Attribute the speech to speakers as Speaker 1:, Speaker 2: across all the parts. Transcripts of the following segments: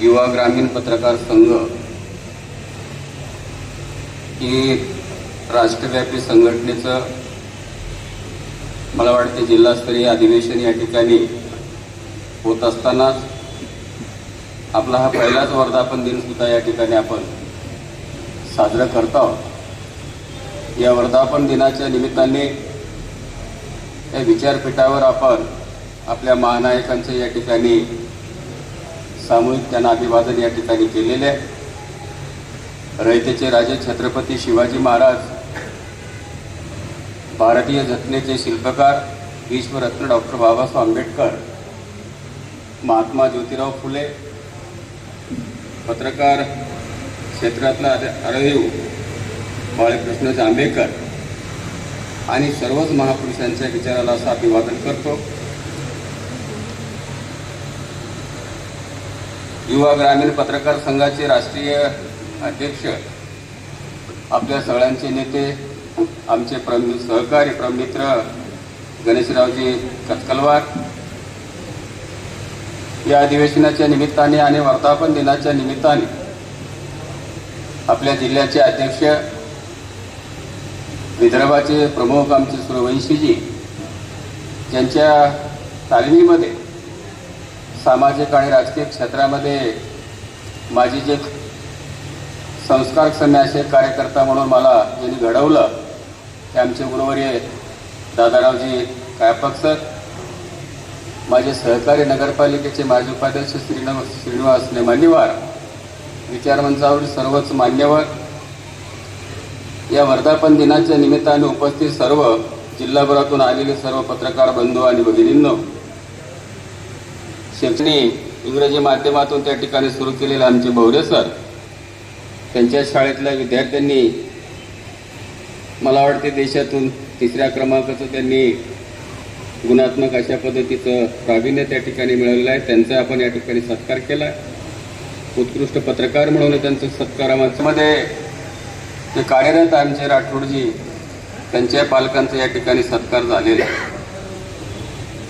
Speaker 1: युवा ग्रामीण पत्रकार संघ ही राष्ट्रव्यापी संघटनेचं मला वाटते जिल्हास्तरीय अधिवेशन या ठिकाणी होत असतानाच आपला हा पहिलाच वर्धापन दिन सुद्धा या ठिकाणी आपण साजरा करत आहोत. या वर्धापन दिनाच्या निमित्ताने या विचारपीठावर आपण आपल्या महानायकांचं या ठिकाणी सामूहिक त्यांना अभिवादन या ठिकाणी केलेले आहे. रयतेचे राजे छत्रपती शिवाजी महाराज भारतीय घटनेचे शिल्पकार विश्वरत्न डॉक्टर बाबासाहेब आंबेडकर महात्मा ज्योतिराव फुले पत्रकार क्षेत्रातला अरदेव बाळकृष्ण जांभेकर आणि सर्वच महापुरुषांच्या विचाराला असं अभिवादन करतो. युवा ग्रामीण पत्रकार संघाचे राष्ट्रीय अध्यक्ष आपल्या सगळ्यांचे नेते आमचे प्रम सहकारी प्रमित्र गणेशरावजी कचकलवार या अधिवेशनाच्या निमित्ताने आणि वर्धापन दिनाच्या निमित्ताने आपल्या जिल्ह्याचे अध्यक्ष विदर्भाचे प्रमुख आमचे सूर्यवंशीजी ज्यांच्या तालमीमध्ये सामाजिक आणि राजकीय क्षेत्रामध्ये माझी जे संस्कार असे कार्यकर्ता म्हणून मला ज्यांनी घडवलं ते आमचे गुरुवर्य दादारावजी कायपक सर माझे सहकारी नगरपालिकेचे माजी उपाध्यक्ष श्रीनिवास श्रीनिवास नेमानीवार विचारमंचावर सर्वच मान्यवर या वर्धापन दिनाच्या निमित्ताने उपस्थित सर्व जिल्हाभरातून आलेले सर्व पत्रकार बंधू आणि भगिनींनो शैक्षणिक इंग्रजी माध्यमातून त्या ठिकाणी सुरू केलेले आमचे भवरे सर त्यांच्या शाळेतल्या विद्यार्थ्यांनी मला वाटते देशातून तिसऱ्या क्रमांकाचं त्यांनी गुणात्मक अशा पद्धतीचं प्रावीण्य त्या ठिकाणी मिळवलेलं आहे. त्यांचा आपण या ठिकाणी सत्कार केला. उत्कृष्ट पत्रकार म्हणून त्यांचं सत्कारामध्ये जे कार्यरत आमचे राठोडजी त्यांच्या पालकांचा या ठिकाणी सत्कार झालेला आहे.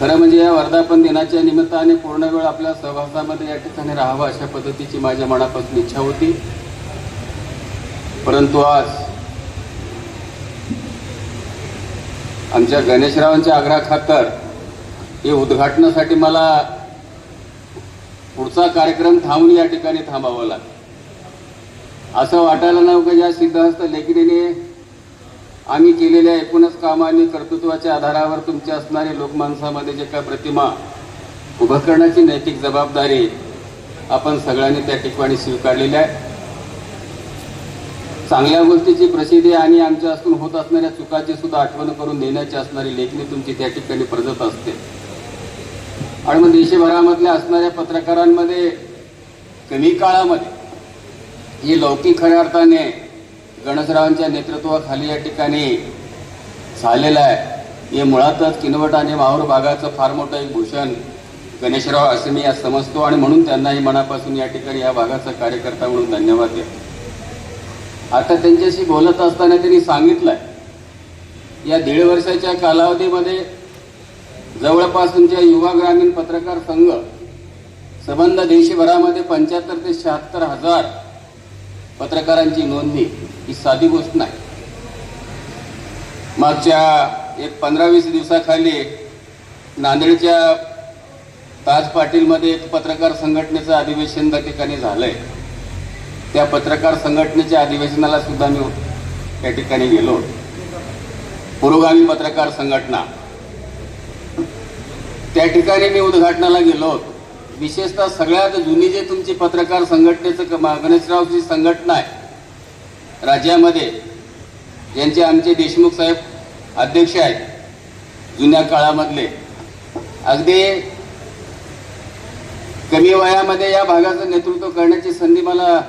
Speaker 1: खरं म्हणजे या वर्धापन दिनाच्या निमित्ताने पूर्ण वेळ आपल्या सहवासामध्ये या ठिकाणी राहावं अशा पद्धतीची माझ्या मनापासून इच्छा होती. परंतु आज आमच्या गणेशरावांच्या आग्रहाखातर हे उद्घाटनासाठी मला पुढचा कार्यक्रम थांबून या ठिकाणी थांबावा लागला. असं वाटायला नव्हतं ज्या सिद्धहस्त लेखिनीने आम्ही केलेल्या एकूणच कामाने आणि कर्तृत्वाच्या आधारावर तुमच्या असणारे लोकमानसामध्ये जे काय प्रतिमा उभं करण्याची नैतिक जबाबदारी आपण सगळ्यांनी त्या ठिकाणी स्वीकारलेली आहे. चांगल्या गोष्टीची प्रसिद्धी आणि आमच्या असून होत असणाऱ्या चुकाची सुद्धा आठवण करून देण्याची असणारी लेखणी तुमची त्या ठिकाणी प्रजत असते. आणि मग देशभरामधल्या असणाऱ्या पत्रकारांमध्ये कमी काळामध्ये ही लौकिक खऱ्या अर्थाने गणेशरावांच्या नेतृत्वाखाली या ठिकाणी झालेलं आहे. हे मुळातच किनवट आणि माहूर भागाचं फार मोठं एक भूषण गणेशराव असं मी या समजतो आणि म्हणून त्यांनाही मनापासून या ठिकाणी या भागाचा कार्यकर्ता म्हणून धन्यवाद देतो. आता त्यांच्याशी बोलत असताना त्यांनी सांगितलंय या दीड वर्षाच्या कालावधीमध्ये जवळपास तुमच्या युवा ग्रामीण पत्रकार संघ संबंध देशभरामध्ये पंच्याहत्तर ते शहात्तर हजार पत्रकारांची नोंदणी ही साधी गोष्ट नाही. मागच्या एक पंधरा वीस दिवसाखाली नांदेडच्या ताज पाटीलमध्ये एक पत्रकार संघटनेचं अधिवेशन त्या ठिकाणी झालंय. त्या पत्रकार संघटनेच्या अधिवेशनाला सुद्धा मी त्या ठिकाणी गेलो पुरोगामी पत्रकार संघटना. त्या ठिकाणी मी उद्घाटनाला गेलो विशेषतः सगळ्यात जुनी जे तुमची पत्रकार संघटनेचं गणेशरावची संघटना आहे राज्यामध्ये ज्यांचे आमचे देशमुख साहेब अध्यक्ष आहेत जुन्या काळामधले अगदी कमी वयामध्ये या भागाचं नेतृत्व करण्याची संधी मला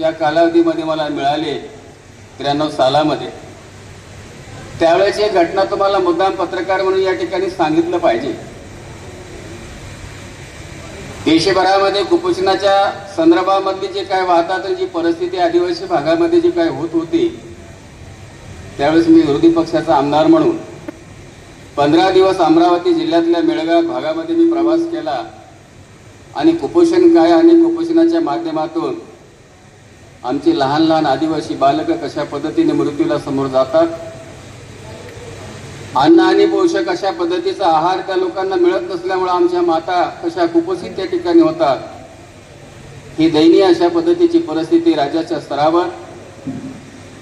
Speaker 1: या कालावधीमध्ये मला मिळाली त्र्याण्णव सालामध्ये. त्यावेळेस ही घटना तुम्हाला मुद्दाम पत्रकार म्हणून या ठिकाणी सांगितलं पाहिजे. देशभरामध्ये कुपोषणाच्या संदर्भामधली जे काय वाहतात जी परिस्थिती आदिवासी भागामध्ये जी काय होत होती त्यावेळेस मी विरोधी पक्षाचा आमदार म्हणून पंधरा दिवस अमरावती जिल्ह्यातल्या मेळगाव भागामध्ये मी प्रवास केला आणि कुपोषण काय आणि कुपोषणाच्या माध्यमातून आमची लहान लहान आदिवासी बालकं कशा पद्धतीने मृत्यूला समोर जातात अन्न आणि पोषक अशा पद्धतीचा आहार त्या लोकांना मिळत नसल्यामुळे आमच्या माता कशा कुपोषित त्या ठिकाणी होतात? ही दयनीय अशा पद्धतीची परिस्थिती राज्याच्या स्तरावर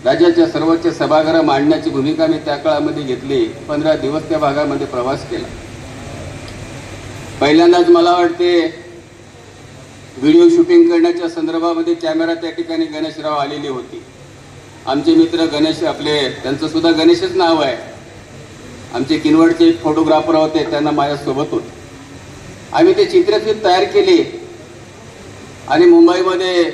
Speaker 1: राज्याच्या सर्वोच्च सभागृह मांडण्याची भूमिका मी त्या काळामध्ये घेतली. पंधरा दिवस त्या भागामध्ये प्रवास केला. पहिल्यांदाच मला वाटते व्हिडिओ शूटिंग करण्याच्या संदर्भामध्ये कॅमेरा त्या ठिकाणी गणेशराव आलेली होती. आमचे मित्र गणेश आपले त्यांचं सुद्धा गणेशच नाव आहे. आमचे किनवडचे फोटोग्राफर होते त्यांना माझ्यासोबत होते आम्ही ते चित्रफित तयार केली. आणि मुंबईमध्ये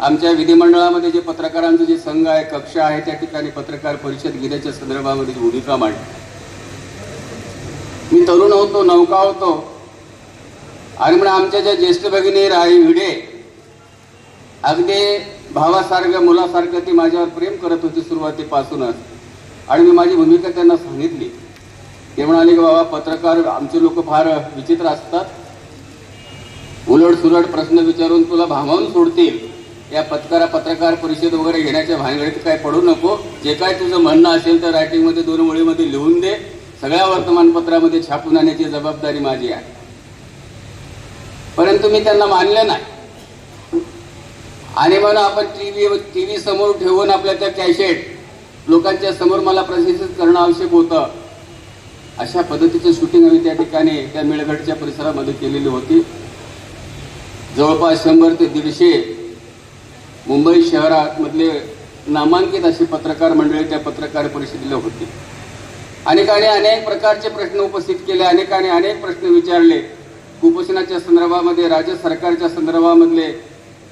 Speaker 1: आमच्या विधिमंडळामध्ये जे पत्रकारांचं जे संघ आहे कक्ष आहे त्या ठिकाणी पत्रकार परिषद घेण्याच्या संदर्भामध्ये भूमिका मांडली. मी तरुण होतो नौका होतो. आणि म्हणून आमच्या ज्या ज्येष्ठ भगिनी राही भिडे अगदी भावासारखं मुलासारखं ती माझ्यावर प्रेम करत होती सुरुवातीपासूनच. आणि मी माझी भूमिका त्यांना सांगितली. ते म्हणाले की बाबा पत्रकार आमचे लोक फार विचित्र असतात. उलट सुलट प्रश्न विचारून तुला भामावून सोडतील. या पत्रकार पत्रकार परिषद वगैरे घेण्याच्या भानगडीत काय पडू नको. जे काय तुझं म्हणणं असेल तर रायटिंगमध्ये दोन मुळीमध्ये लिहून दे. सगळ्या वर्तमानपत्रामध्ये छापून आणण्याची जबाबदारी माझी आहे. परंतु मी त्यांना मानलं नाही. आणि म्हणून आपण टी व्ही टी व्ही समोर ठेवून आपल्या त्या कॅशेट लोकांच्या समोर मला प्रदर्शित करणं आवश्यक होतं. अशा पद्धतीचं शूटिंग आम्ही त्या ठिकाणी त्या मेळघाटच्या परिसरामध्ये केलेली होती. जवळपास शंभर ते दीडशे मुंबई शहरामधले नामांकित अशी पत्रकार मंडळी त्या पत्रकार परिषदेला होती. अनेकाने अनेक प्रकारचे प्रश्न उपस्थित केले अनेकाने अनेक प्रश्न विचारले. कुपोषणाच्या संदर्भामध्ये राज्य सरकारच्या संदर्भामधले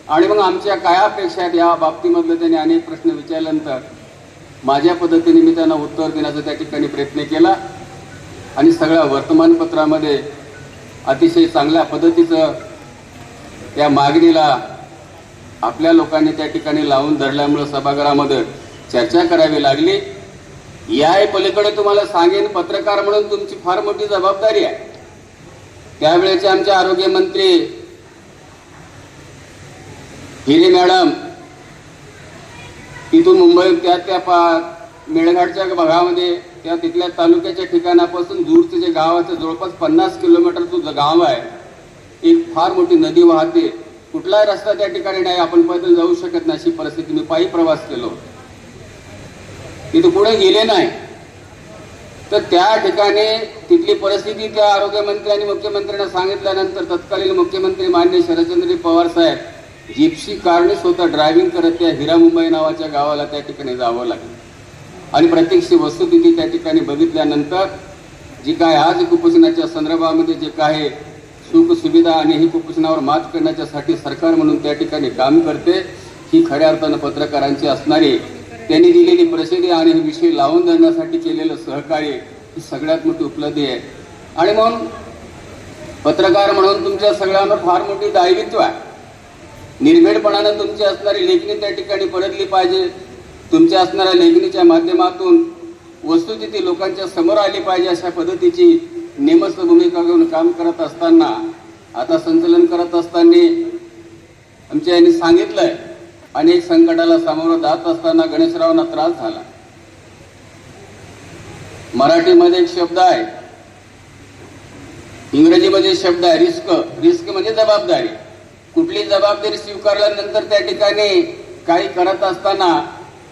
Speaker 1: आणि मग आमच्या काय अपेक्षा आहेत या बाबतीमधले त्यांनी अनेक प्रश्न विचारल्यानंतर माझ्या पद्धतीने मी त्यांना उत्तर देण्याचा त्या ठिकाणी प्रयत्न केला. आणि सगळ्या वर्तमानपत्रामध्ये अतिशय चांगल्या पद्धतीचं त्या मागणीला आपल्या लोकांनी त्या ठिकाणी लावून धरल्यामुळं सभागृहामध्ये चर्चा करावी लागली. या पलीकडे तुम्हाला सांगेन पत्रकार म्हणून तुमची फार मोठी जबाबदारी आहे. त्यावेळेचे आमचे आरोग्यमंत्री हिरे मॅडम तिथून मुंबई त्या त्या पा मेळघाटच्या भागामध्ये त्या तिथल्या तालुक्याच्या ठिकाणापासून दूरचं जे गाव आहे जवळपास पन्नास किलोमीटर जे गाव आहे. एक फार मोठी नदी वाहते. कुठलाही रस्ता त्या ठिकाणी नाही. आपण पैदल जाऊ शकत नाही अशी परिस्थिती. मी पायी प्रवास केलो. तिथे पुढे गेले नाही. तर त्या ठिकाणी तिथली परिस्थिती त्या आरोग्यमंत्री आणि मुख्यमंत्र्यांना सांगितल्यानंतर तत्कालीन मुख्यमंत्री मान्य शरदचंद्र पवार साहेब जिप्सी कारने स्वतः ड्रायव्हिंग करत त्या हिरा मुंबई नावाच्या गावाला त्या ठिकाणी जावं लागलं. आणि प्रत्यक्ष वस्तुस्थिती त्या ठिकाणी बघितल्यानंतर जी काय आज कुपोषणाच्या संदर्भामध्ये जे काय सुख सुविधा आणि ही कुपोषणावर मात करण्याच्यासाठी सरकार म्हणून त्या ठिकाणी काम करते ही खऱ्या अर्थानं पत्रकारांची असणारी त्यांनी दिलेली प्रसिद्धी आणि हे विषय लावून धरण्यासाठी केलेलं सहकार्य ही सगळ्यात मोठी उपलब्धी आहे. आणि म्हणून पत्रकार म्हणून तुमच्या सगळ्यांवर फार मोठी दायित्व आहे. निर्भीडपणानं तुमची असणारी लेखणी त्या ठिकाणी परतली पाहिजे. तुमच्या असणाऱ्या लेखणीच्या माध्यमातून वस्तुस्थिती लोकांच्या समोर आली पाहिजे अशा पद्धतीची नेमस्त भूमिका घेऊन काम करत असताना आता संचलन करत असताना आमच्या यांनी सांगितलंय अनेक संकटाला सामोरं जात असताना गणेशरावांना त्रास झाला. मराठीमध्ये एक शब्द आहे. इंग्रजीमध्ये शब्द आहे रिस्क. रिस्क म्हणजे जबाबदारी. कुठली जबाबदारी स्वीकारल्यानंतर त्या ठिकाणी काही करत असताना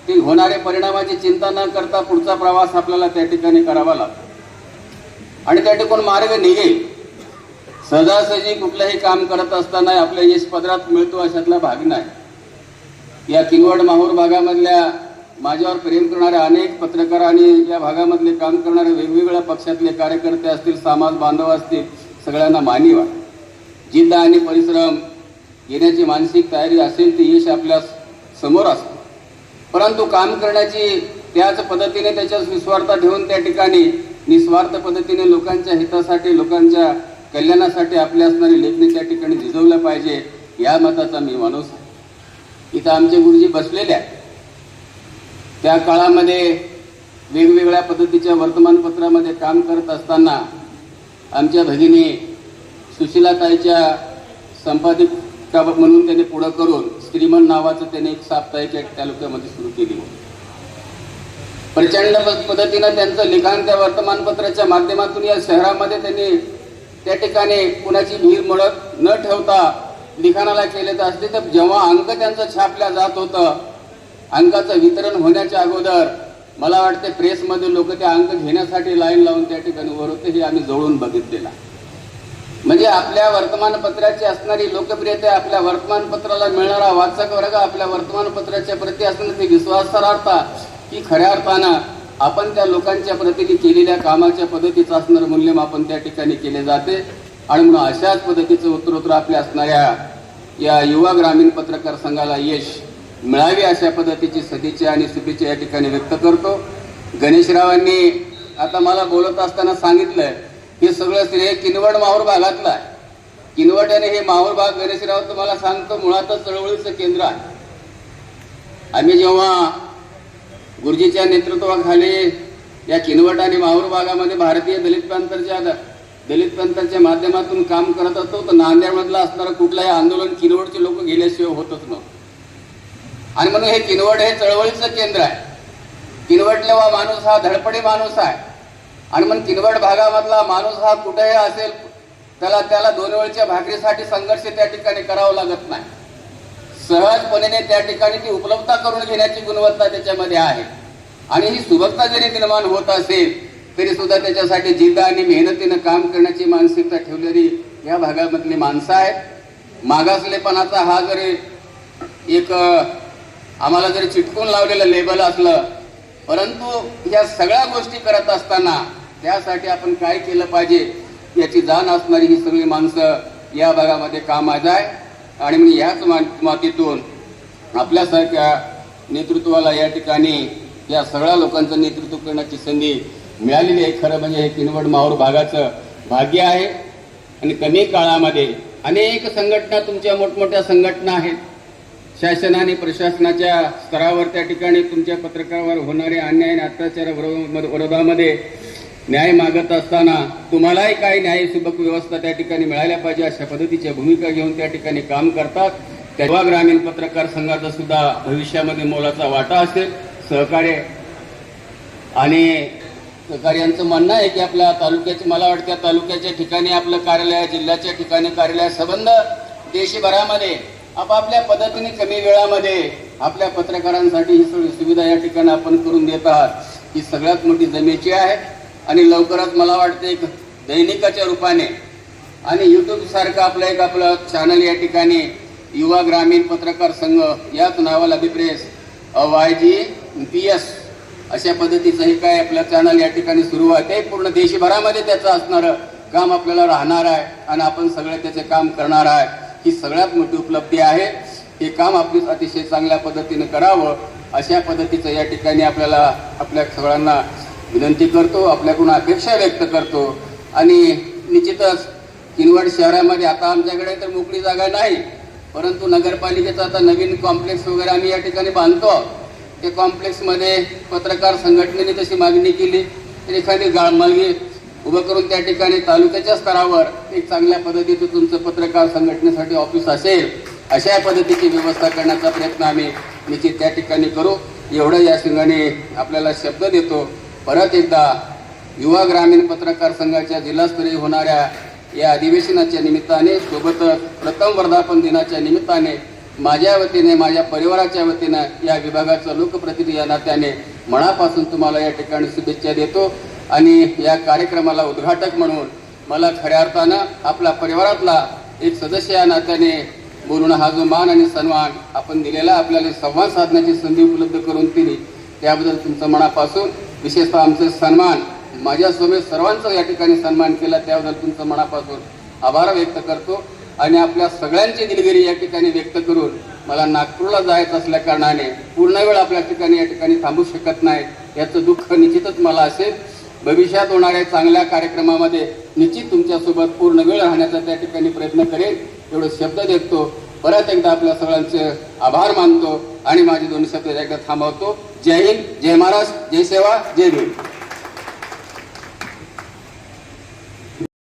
Speaker 1: ती होणारे परिणामाची चिंता न करता पुढचा प्रवास आपल्याला त्या ठिकाणी करावा लागतो. आणि त्या ठिकाणी मार्ग निघेल. सहजासहजी कुठलंही काम करत असताना आपल्या यश पदरात मिळतो अशातला भाग नाही. या किनवड माहूर भागामधल्या माझ्यावर प्रेम करणाऱ्या अनेक पत्रकार आणि या भागामधले काम करणारे वेगवेगळ्या पक्षातले कार्यकर्ते असतील समाज बांधव असतील सगळ्यांना मानीव जिद्द आणि परिश्रम येण्याची मानसिक तयारी असेल ते यश आपल्यासमोर असतं. परंतु काम करण्याची त्याच पद्धतीने त्याच्यात निस्वार्थ ठेवून त्या ठिकाणी निस्वार्थ पद्धतीने लोकांच्या हितासाठी लोकांच्या कल्याणासाठी आपल्या असणारी लेखणी त्या ठिकाणी झिजवल्या पाहिजे या मताचा मी माणूस आहे. इथं आमचे गुरुजी बसलेले आहेत. त्या काळामध्ये वेगवेगळ्या पद्धतीच्या वर्तमानपत्रामध्ये काम करत असताना आमच्या भगिनी सुशिलाताईच्या त्या म्हणून त्यांनी पुढं करून श्रीमन नावाचं त्याने एक साप्ताहिक एक तालुक्यामध्ये सुरू केली. प्रचंड पद्धतीनं त्यांचं लिखाण त्या वर्तमानपत्राच्या माध्यमातून या शहरामध्ये त्यांनी त्या ठिकाणी कुणाची भीर मळत न ठेवता लिखाणाला केले तर असते. तर जेव्हा अंक त्यांचं छापल्या जात होतं अंकाचं वितरण होण्याच्या अगोदर मला वाटते प्रेसमध्ये लोक ते अंक घेण्यासाठी लाईन लावून त्या ठिकाणी उभं होते हे आम्ही जवळून बघितलेलं म्हणजे आपल्या वर्तमानपत्राची असणारी लोकप्रियता आपल्या वर्तमानपत्राला मिळणारा वाचक वर्ग आपल्या वर्तमानपत्राच्या प्रती असणारी ती विश्वासार्हता ही खऱ्या अर्थानं आपण त्या लोकांच्या प्रतीने केलेल्या कामाच्या पद्धतीचं असणारं मूल्यमापन त्या ठिकाणी केले जाते. आणि म्हणून अशाच पद्धतीचं उत्तरोत्तर आपल्या असणाऱ्या या युवा ग्रामीण पत्रकार संघाला यश मिळावे अशा पद्धतीची सदिच्छा आणि शुभेच्छा या ठिकाणी व्यक्त करतो. गणेशरावांनी आता मला बोलत असताना सांगितलं हे सगळं श्रेय किनवट माहूर भागातलं आहे. किनवट आणि हे माहूर भाग गणेशराव तुम्हाला सांगतो मुळातच चळवळीचं केंद्र आहे. आम्ही जेव्हा गुरुजीच्या नेतृत्वाखाली या किनवट आणि माहूर भागामध्ये भारतीय दलित प्रांताच्या दलित प्रांताच्या माध्यमातून काम करत असतो तर नांदेडमधला असणारं कुठलंही आंदोलन किनवटचे लोक गेल्याशिवाय होतच नव्हतं. आणि म्हणून हे किनवट हे चळवळीचं केंद्र आहे. किनवटलेवा माणूस हा धडपडी माणूस आहे. आणि मग किनवट भागामधला माणूस हा कुठेही असेल त्याला त्याला दोन वेळच्या भाकरीसाठी संघर्ष त्या ठिकाणी करावा लागत नाही. सहजपणे त्या ठिकाणी ती उपलब्धता करून घेण्याची गुणवत्ता त्याच्यामध्ये आहे. आणि ही सुबकता जरी निर्माण होत असेल तरी सुद्धा त्याच्यासाठी जिद्द आणि मेहनतीनं काम करण्याची मानसिकता ठेवलेली या भागामधली माणसं आहेत. मागासलेपणाचा हा जरी एक आम्हाला जरी चिटकून लावलेलं लेबल असलं परंतु या सगळ्या गोष्टी करत असताना त्यासाठी आपण काय केलं पाहिजे याची जाण असणारी ही सगळी माणसं या भागामध्ये कामाज आहे. आणि मी याच मातीतून आपल्यासारख्या नेतृत्वाला या ठिकाणी या सगळ्या लोकांचं नेतृत्व करण्याची संधी मिळालेली आहे. खरं म्हणजे हे किनवड माहूर भागाचं भाग्य आहे. आणि कमी काळामध्ये अनेक संघटना तुमच्या मोठमोठ्या संघटना आहेत. शासन आणि प्रशासनाच्या स्तरावर त्या ठिकाणी तुमच्या पत्रकावर होणारे अन्याय आणि अत्याचार विरोध- विरोधामध्ये न्याय मागत असताना तुम्हालाही काही न्याय सुबक व्यवस्था त्या ठिकाणी मिळाल्या पाहिजे अशा पद्धतीच्या भूमिका घेऊन त्या ठिकाणी काम करतात. तेव्हा ग्रामीण पत्रकार संघाचा सुद्धा भविष्यामध्ये मोलाचा वाटा असेल. सहकार्य आणि सहकार्यांचं म्हणणं आहे की आपल्या तालुक्याचे मला वाटतं तालुक्याच्या ठिकाणी आपलं कार्यालय जिल्ह्याच्या ठिकाणी कार्यालय संबंध देशभरामध्ये आपापल्या पद्धतीने कमी वेळामध्ये आपल्या पत्रकारांसाठी ही सगळी सुविधा या ठिकाणी आपण करून देत आहात. ही सगळ्यात मोठी जमेची आहे. आणि लवकरात मला वाटतं एक दैनिकाच्या रूपाने आणि यूट्यूबसारखं आपलं एक आपलं चॅनल या ठिकाणी युवा ग्रामीण पत्रकार संघ याच नावाला अभिप्रेस वाय जी पी एस अशा पद्धतीचं हे काय आपलं चॅनल या ठिकाणी सुरू आहे. ते पूर्ण देशभरामध्ये त्याचं असणारं काम आपल्याला राहणार आहे आणि आपण सगळे त्याचे काम करणार आहे. ही सगळ्यात मोठी उपलब्धी आहे. हे काम आपली अतिशय चांगल्या पद्धतीने करावं अशा पद्धतीचं या ठिकाणी आपल्याला आपल्या सगळ्यांना विनंती करतो आपल्याकडून अपेक्षा व्यक्त करतो. आणि निश्चितच किनवट शहरामध्ये आता आमच्याकडे तर मोकळी जागा नाही परंतु नगरपालिकेचा आता नवीन कॉम्प्लेक्स वगैरे आम्ही या ठिकाणी बांधतो. ते कॉम्प्लेक्समध्ये पत्रकार संघटनेने तशी मागणी केली. तर एखादी गाळमागी उभं करून त्या ठिकाणी तालुक्याच्या स्तरावर एक चांगल्या पद्धतीचं तुमचं पत्रकार संघटनेसाठी ऑफिस असेल अशा पद्धतीची व्यवस्था करण्याचा प्रयत्न आम्ही निश्चित त्या ठिकाणी करू. एवढं या संघाने आपल्याला शब्द देतो. परत एकदा युवा ग्रामीण पत्रकार संघाच्या जिल्हास्तरीय होणाऱ्या या अधिवेशनाच्या निमित्ताने सोबतच प्रथम वर्धापन दिनाच्या निमित्ताने माझ्या वतीने माझ्या परिवाराच्या वतीनं या विभागाचं लोकप्रतिनिधी या नात्याने मनापासून तुम्हाला या ठिकाणी शुभेच्छा देतो आणि या कार्यक्रमाला उद्घाटक म्हणून मला खऱ्या अर्थानं आपल्या परिवारातला एक सदस्य या नात्याने बोलून हा जो मान आणि सन्मान आपण दिलेला आपल्याला संवाद साधण्याची संधी उपलब्ध करून दिली त्याबद्दल तुमचं मनापासून विशेषतः आमचे सन्मान माझ्यासमोर सर्वांचा या ठिकाणी सन्मान केला त्याबद्दल तुमचं मनापासून आभार व्यक्त करतो. आणि आपल्या सगळ्यांची दिलगिरी या ठिकाणी व्यक्त करून मला नागपूरला जायचं असल्या कारणाने पूर्ण वेळ आपल्या ठिकाणी या ठिकाणी थांबू शकत नाही. याचं दुःख निश्चितच मला असेल. भविष्यात होणाऱ्या चांगल्या कार्यक्रमामध्ये निश्चित तुमच्यासोबत पूर्ण वेळ राहण्याचा त्या ठिकाणी प्रयत्न करेन. एवढं शब्द देतो. परत एकदा आपल्या सगळ्यांचे आभार मानतो. आणि माझे दोन्ही शब्द एकदा थांबवतो. जय हिंद जय महाराष्ट्र जय सेवा जय भीम.